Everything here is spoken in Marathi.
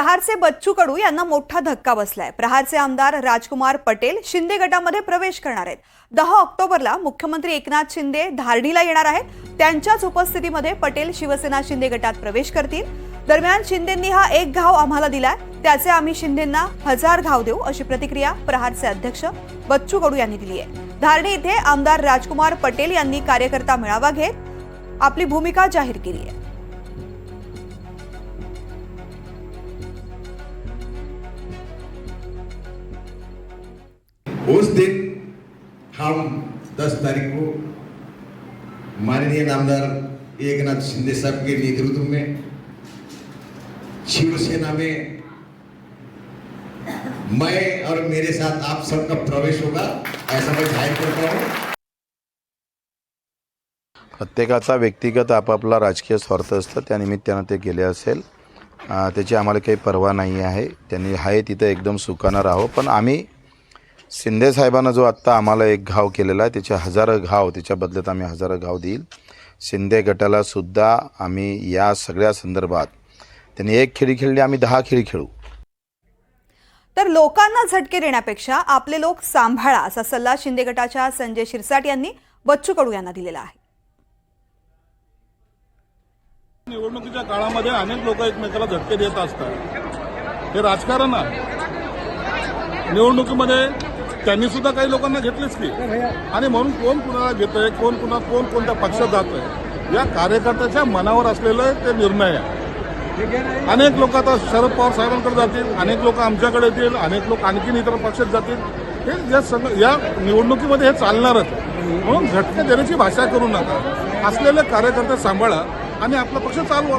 प्रहारचे बच्चू कडू यांना मोठा धक्का बसलाय. प्रहारचे आमदार राजकुमार पटेल शिंदे गटामध्ये प्रवेश करणार आहेत. दहा ऑक्टोबरला मुख्यमंत्री एकनाथ शिंदे धारडीला येणार आहेत. त्यांच्याच उपस्थितीमध्ये पटेल शिवसेना शिंदे गटात प्रवेश करतील. दरम्यान शिंदेंनी हा एक घाव आम्हाला दिलाय. त्याचे आम्ही शिंदेंना हजार घाव देऊ अशी प्रतिक्रिया प्रहारचे अध्यक्ष बच्चू कडू यांनी दिली आहे. धारडी इथे आमदार राजकुमार पटेल यांनी कार्यकर्ता मेळावा घेत आपली भूमिका जाहीर केली आहे. उस दिन हम 10 तारीख को माननीय नामदार एकनाथ शिंदे साहब के नेतृत्व में शिवसेना में मैं और मेरे साथ आप सबका प्रवेश होगा ऐसा मैं जाहिर करता हूँ। प्रत्येकाचा व्यक्तिगत आपापला राजकीय स्वार्थ असतं त्यानिमित्तानं ते गेले असेल. त्याची आम्हाला काही पर्वा नाही आहे. त्यांनी आहे तिथं एकदम सुखानं राहो पण आम्ही शिंदे साहेबांना जो आत्ता आम्हाला एक घाव केलेला आहे त्याचे हजारो घाव त्याच्या बदल्यात आम्ही हजारो घाव देईल. शिंदे गटाला सुद्धा आम्ही या सगळ्या संदर्भात त्यांनी एक खेळी खेळली आम्ही दहा खेळी खेळू. तर लोकांना झटके देण्यापेक्षा आपले लोक सांभाळा असा सल्ला शिंदे गटाच्या संजय शिरसाट यांनी बच्चू कडू यांना दिलेला आहे. निवडणुकीच्या काळामध्ये अनेक लोक एकमेकाला झटके देत असतात. हे राजकारण आहे. निवडणुकीमध्ये त्यांनी सुद्धा काही लोकांना घेतलेच की आणि म्हणून कोण कुणाला घेतोय कोण कुणा कोण कोणत्या पक्षात जातोय या कार्यकर्त्याच्या मनावर असलेलं ते निर्णय आहे. अनेक लोक आता शरद पवार साहेबांकडे जातील अनेक लोक आमच्याकडे येतील अनेक लोक आणखीन इतर पक्षात जातील. हे या सग या निवडणुकीमध्ये हे चालणारच म्हणून झटके देण्याची भाषा करू नका. असलेले कार्यकर्ते सांभाळा आणि आपला पक्ष चालवा.